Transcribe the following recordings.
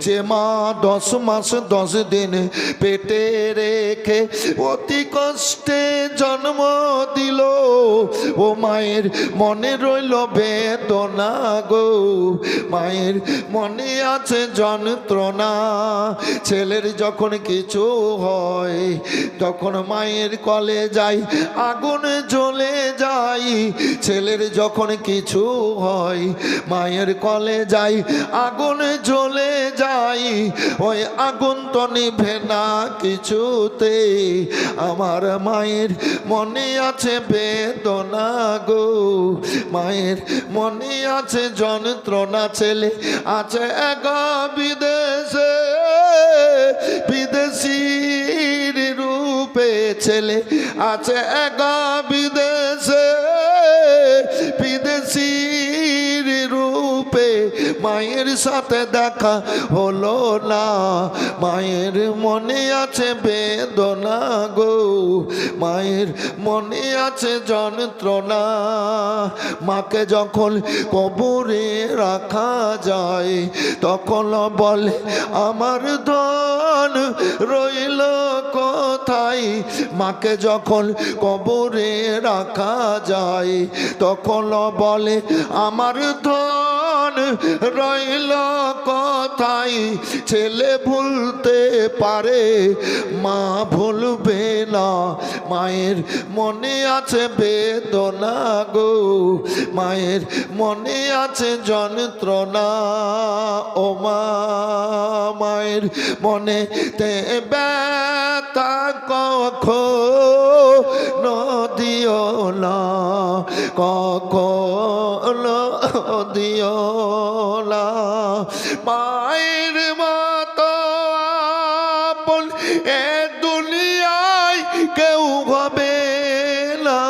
যে মা দশ মাস দশ দিন পেটে রেখে অতি কষ্টে জন্ম দিল। ও মায়ের মনে রইল বেদনা গো। মায়ের মনে আছে যন্ত্রণা। ছেলের যখন কিছু হয়, তখন মায়ের কলে যাই, আগুন জ্বলে যাই। ছেলের যখন কিছু হয়, মায়ের কলে যাই, আগুন জ্বলে যাই। ওই আগুন তো নিভে না কিছুতে। আমার মায়ের মনে আছে বেদনা গো। মায়ের মনে আছে যন্ত্রণা ছেলে আছে এক বিদেশে। বিদেশির রূপে ছেলে আছে এক মায়ের সাথে দেখা হলো না। মায়ের মনে আছে বেদনা গো। মায়ের মনে আছে যন্ত্রণা। মাকে যখন কবরে রাখা যায়, তখন বলে, আমার ধন রইল কোথায়? মাকে যখন কবরে রাখা যায়, তখন বলে, আমার ধন রইল কথাই, ছেলে ভুলতে পারে, মা ভুলবে না। মায়ের মনে আছে বেদনা গো, মায়ের মনে আছে যন্ত্রণা। ও মা, মায়ের মনে তে ব্যথা কখন দিও না। কখন দিও না। মায়ের মতো আপন এ দুনিয়ায় কেউ হবে না।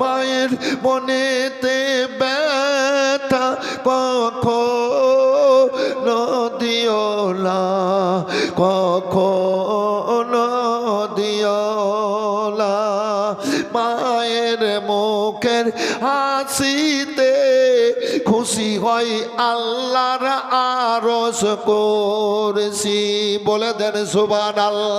মায়ের মনেতে ব্যথা কখন দিও না। মায়ের মুখের হাসিতে খুশি হয় আল্লাহর আরস করছি। বলে দেন সুবান আল্লাহ